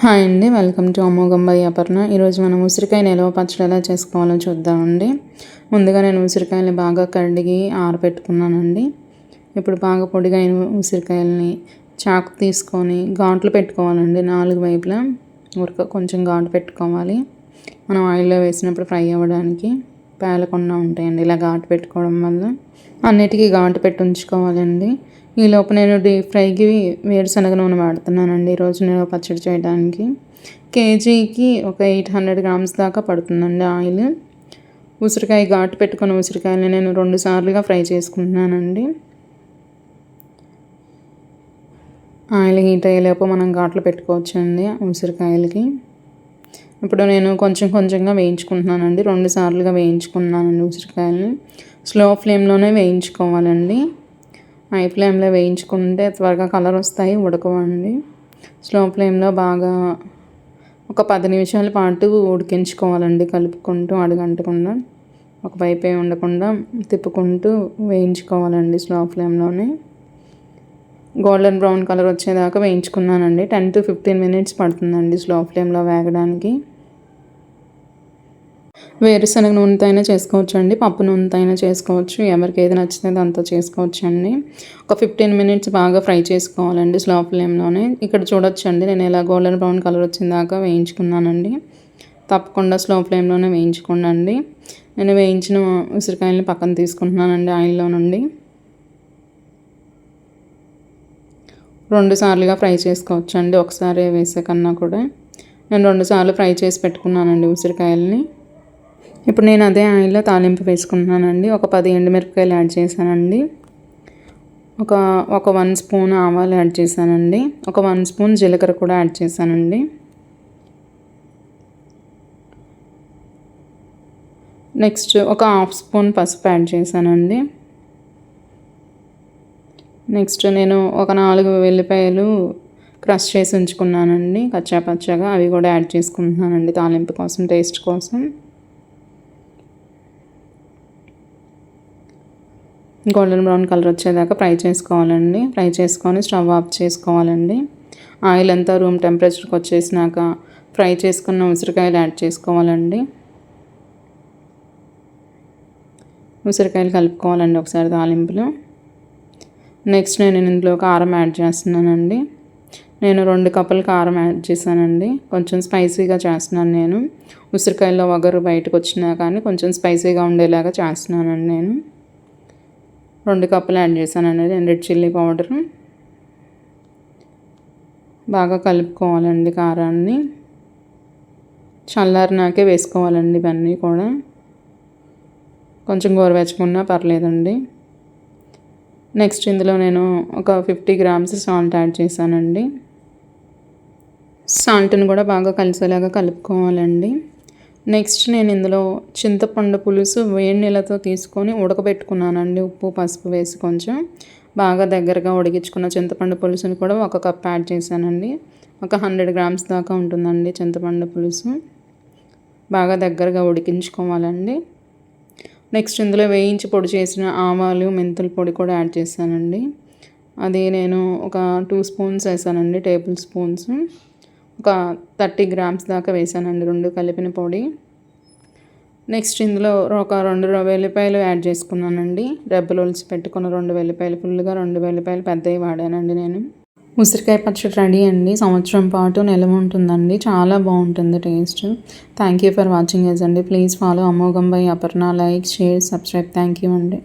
Hi అండి welcome to అమోఘంబై Aparna. ఈరోజు మనం ఉసిరికాయ నిల్వ పచ్చడి ఎలా చేసుకోవాలో చూద్దామండి. ముందుగా నేను ఉసిరికాయలు బాగా కడిగి ఆరబెట్టుకున్నానండి. ఇప్పుడు బాగా పొడిగా అయిన ఉసిరికాయలని చాకు తీసుకొని ఘాట్లు పెట్టుకోవాలండి నాలుగు వైపులా. ఉరక కొంచెం ఘాటు పెట్టుకోవాలి. మనం ఆయిల్లో వేసినప్పుడు ఫ్రై అవ్వడానికి. పేలకుండా ఉంటాయండి. ఇలా ఘాటు పెట్టుకోవడం వల్ల అన్నిటికీ ఘాటు పెట్టి ఉంచుకోవాలండి. ఈ లోప నేను డీప్ ఫ్రైకి వేరుశనగ నూనె వాడుతున్నానండి. ఈరోజు నేను పచ్చడి చేయడానికి. కేజీకి ఒక ఎయిట్ హండ్రెడ్ గ్రామ్స్ దాకా పడుతుందండి ఆయిల్. ఉసిరికాయ ఘాటు పెట్టుకున్న ఉసిరికాయలు నేను రెండు సార్లుగా ఫ్రై చేసుకుంటున్నానండి. ఆయిల్ హీట్ అయ్యేలోపు మనం ఘాట్లు పెట్టుకోవచ్చండి ఉసిరికాయలకి. ఇప్పుడు నేను కొంచెం కొంచెంగా వేయించుకుంటున్నానండి. రెండు సార్లుగా వేయించుకున్నానండి ఉసిరికాయలని. స్లో ఫ్లేమ్లోనే వేయించుకోవాలండి. హై ఫ్లేమ్లో వేయించుకుంటే త్వరగా కలర్ వస్తాయి ఉడకవండి. స్లో ఫ్లేమ్లో బాగా ఒక పది నిమిషాల పాటు ఉడికించుకోవాలండి కలుపుకుంటూ అడుగంటకుండా. ఒక పైపే ఉండకుండా తిప్పుకుంటూ వేయించుకోవాలండి స్లో ఫ్లేమ్లోనే గోల్డెన్ బ్రౌన్ కలర్ వచ్చేదాకా వేయించుకున్నానండి. టెన్ టు ఫిఫ్టీన్ మినిట్స్ పడుతుందండి స్లో ఫ్లేమ్లో వేగడానికి. వేరుశనగ నూనెతో అయినా చేసుకోవచ్చు అండి పప్పు నూనెతో అయినా చేసుకోవచ్చు. ఎవరికి ఏది నచ్చితే అంతా చేసుకోవచ్చు అండి ఒక ఫిఫ్టీన్ మినిట్స్ బాగా ఫ్రై చేసుకోవాలండి స్లో ఫ్లేమ్లోనే. ఇక్కడ చూడొచ్చు అండి నేను ఇలా గోల్డెన్ బ్రౌన్ కలర్ వచ్చిన దాకా వేయించుకున్నానండి. తప్పకుండా స్లో ఫ్లేమ్లోనే వేయించుకోండి నేను వేయించిన ఉసిరికాయలని పక్కన తీసుకుంటున్నానండి ఆయిల్లో నుండి. రెండు సార్లుగా ఫ్రై చేసుకోవచ్చు అండి ఒకసారి వేసే కన్నా కూడా. నేను రెండు సార్లు ఫ్రై చేసి పెట్టుకున్నానండి ఉసిరికాయలని. ఇప్పుడు నేను అదే ఆయిల్లో తాలింపు వేసుకుంటున్నానండి. ఒక పది ఎండుమిరపకాయలు యాడ్ చేశానండి. ఒక ఒక వన్ స్పూన్ ఆవాలు యాడ్ చేశానండి. ఒక వన్ స్పూన్ జీలకర్ర కూడా యాడ్ చేశానండి. నెక్స్ట్ ఒక హాఫ్ స్పూన్ పసుపు యాడ్ చేశానండి. నెక్స్ట్ నేను ఒక నాలుగు వెల్లిపాయలు క్రష్ చేసి ఉంచుకున్నానండి. కచ్చా పచ్చగా అవి కూడా యాడ్ చేసుకుంటున్నానండి తాలింపు కోసం టేస్ట్ కోసం. గోల్డెన్ బ్రౌన్ కలర్ వచ్చేదాకా ఫ్రై చేసుకోవాలండి. ఫ్రై చేసుకొని స్టవ్ ఆఫ్ చేసుకోవాలండి. ఆయిల్ అంతా రూమ్ టెంపరేచర్కి వచ్చేసినాక ఫ్రై చేసుకున్న ఉసిరికాయలు యాడ్ చేసుకోవాలండి. ఉసిరికాయలు కలుపుకోవాలండి ఒకసారి తాలింపులు. నెక్స్ట్ నేను ఇందులో కారం యాడ్ చేస్తున్నానండి. నేను రెండు కప్పులు కారం యాడ్ చేశానండి. కొంచెం స్పైసీగా చేస్తున్నాను నేను. ఉసిరికాయల్లో వగరు బయటకు వచ్చినా కానీ కొంచెం స్పైసీగా ఉండేలాగా చేస్తున్నానండి నేను. రెండు కప్పులు యాడ్ చేశానండి రెడ్ చిల్లీ పౌడర్. బాగా కలుపుకోవాలండి కారాన్ని. చల్లారినాకే వేసుకోవాలండి ఇవన్నీ కూడా. కొంచెం గోరువెచ్చకున్నా పర్లేదండి. నెక్స్ట్ ఇందులో నేను ఒక ఫిఫ్టీ గ్రామ్స్ సాల్ట్ యాడ్ చేశానండి. సాల్ట్ని కూడా బాగా కలిసేలాగా కలుపుకోవాలండి. నెక్స్ట్ నేను ఇందులో చింతపండు పులుసు వేడి నీళ్ళతో తీసుకొని ఉడకబెట్టుకున్నానండి. ఉప్పు పసుపు వేసి కొంచెం బాగా దగ్గరగా ఉడికించుకున్న చింతపండు పులుసుని కూడా ఒక కప్ యాడ్ చేశానండి. ఒక హండ్రెడ్ గ్రామ్స్ దాకా ఉంటుందండి చింతపండు పులుసు. బాగా దగ్గరగా ఉడికించుకోవాలండి. నెక్స్ట్ ఇందులో వేయించి పొడి చేసిన ఆవాలు మెంతుల పొడి కూడా యాడ్ చేశానండి. అది నేను ఒక టూ స్పూన్స్ వేసానండి టేబుల్ స్పూన్స్. ఒక థర్టీ గ్రామ్స్ దాకా వేసానండి రెండు కలిపిన పొడి. నెక్స్ట్ ఇందులో ఒక రెండు వెల్లిపాయలు యాడ్ చేసుకున్నానండి. రెబ్బలు ఒలిసి పెట్టుకున్న రెండు వెల్లిపాయలు ఫుల్గా రెండు వెల్లిపాయలు పెద్దవి వాడానండి నేను. ఉసిరికాయ పచ్చడి రెడీ అండి. సంవత్సరం పాటు నిలవ ఉంటుందండి. చాలా బాగుంటుంది taste. Thank you for watching yes అండి. ప్లీజ్ ఫాలో అమోఘం by Aparna. Like share subscribe. Thank you అండి.